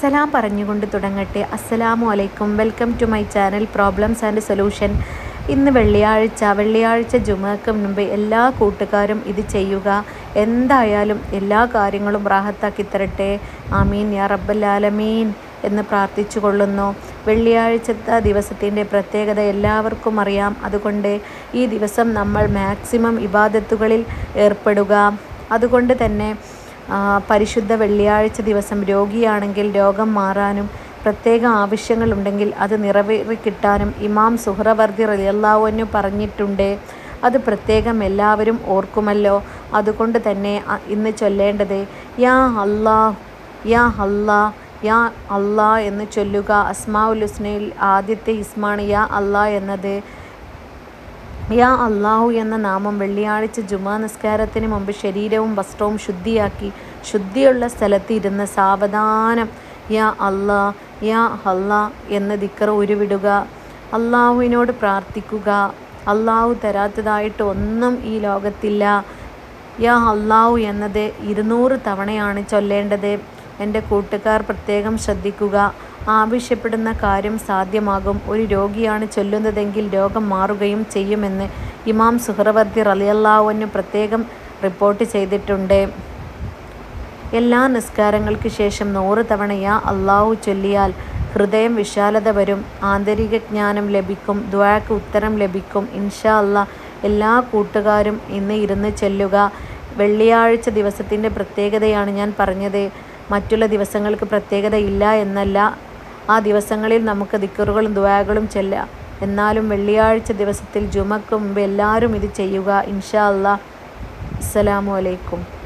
സലാം പറഞ്ഞുകൊണ്ട് തുടങ്ങട്ടെ. അസ്സലാമു അലൈക്കും. Welcome to my channel problems and solution. ഇന്ന് വെള്ളിയാഴ്ച. വെള്ളിയാഴ്ച ജുമക്ക് മുൻപ് എല്ലാ കൂട്ടുകാരും ഇത് ചെയ്യുക. എന്തായാലും എല്ലാ കാര്യങ്ങളും റാഹത്താക്കി തരട്ടെ. ആമീൻ. യാ റബ്ബല്ലാലമീൻ എന്ന് പ്രാർത്ഥിച്ചു കൊള്ളുന്നു വെള്ളിയാഴ്ചത്തെ ദിവസത്തിന്റെ പ്രത്യേകത എല്ലാവർക്കും അറിയാം. അതുകൊണ്ട് ഈ ദിവസം നമ്മൾ മാക്സിമം ഇബാദത്തുകളിൽ ഏർപ്പെടുക. അതുകൊണ്ട് തന്നെ പരിശുദ്ധ വെള്ളിയാഴ്ച ദിവസം രോഗിയാണെങ്കിൽ രോഗം മാറാനും പ്രത്യേക ആവശ്യങ്ങളുണ്ടെങ്കിൽ അത് നിറവേറി കിട്ടാനും ഇമാം സുഹ്രവർദ്ധി റലിയല്ലാവുന്നു പറഞ്ഞിട്ടുണ്ട്. അത് പ്രത്യേകം എല്ലാവരും ഓർക്കുമല്ലോ. അതുകൊണ്ട് തന്നെ ഇന്ന് ചൊല്ലേണ്ടത് യാ അല്ലാ യാ അല്ലാ യാ അല്ലാ എന്ന് ചൊല്ലുക അസ്മാഉൽ ഹുസ്നയിൽ ആദ്യത്തെ ഇസ്മാണ് യാ അല്ലാ എന്നത്. യാ അള്ളാഹു എന്ന നാമം വെള്ളിയാഴ്ച ജുമാ നിസ്കാരത്തിന് മുമ്പ് ശരീരവും വസ്ത്രവും ശുദ്ധിയാക്കി ശുദ്ധിയുള്ള സ്ഥലത്ത് ഇരുന്ന് സാവധാനം. യാ അള്ളാ യാ അള്ളാ എന്ന ദിക്കർ ഉരുവിടുക. അള്ളാഹുവിനോട് പ്രാർത്ഥിക്കുക. അള്ളാഹു തരാത്തതായിട്ട് ഒന്നും ഈ ലോകത്തില്ല. യാ അള്ളാഹു എന്നത് ഇരുന്നൂറ് തവണയാണ് ചൊല്ലേണ്ടത്. എന്റെ കൂട്ടുകാർ പ്രത്യേകം ശ്രദ്ധിക്കുക. ആവശ്യപ്പെടുന്ന കാര്യം സാധ്യമാകും. ഒരു രോഗിയാണ് ചൊല്ലുന്നതെങ്കിൽ രോഗം മാറുകയും ചെയ്യുമെന്ന് ഇമാം സുഹ്രവർദി റലിയല്ലാവുവിന് പ്രത്യേകം റിപ്പോർട്ട് ചെയ്തിട്ടുണ്ട്. എല്ലാ നിസ്കാരങ്ങൾക്ക് ശേഷം നൂറ് തവണ യാ അള്ളാഹു ചൊല്ലിയാൽ ഹൃദയം വിശാലത വരും. ആന്തരിക ജ്ഞാനം ലഭിക്കും. ദ്വാക്ക് ഉത്തരം ലഭിക്കും. ഇൻഷാ അല്ല എല്ലാ കൂട്ടുകാരും ഇന്ന് ഇരുന്ന് ചെല്ലുക. വെള്ളിയാഴ്ച ദിവസത്തിന്റെ പ്രത്യേകതയാണ് ഞാൻ പറഞ്ഞത്. മറ്റുള്ള ദിവസങ്ങൾക്ക് പ്രത്യേകത ഇല്ല എന്നല്ല. ആ ദിവസങ്ങളിൽ നമുക്ക് ദിക്കറുകളും ദുവാകളും ചെല്ലാം. എന്നാലും വെള്ളിയാഴ്ച ദിവസത്തിൽ ജുമക്ക് മുമ്പ് എല്ലാവരും ഇത് ചെയ്യുക. ഇൻഷാ അല്ലാ അസ്സലാമു അലൈക്കും.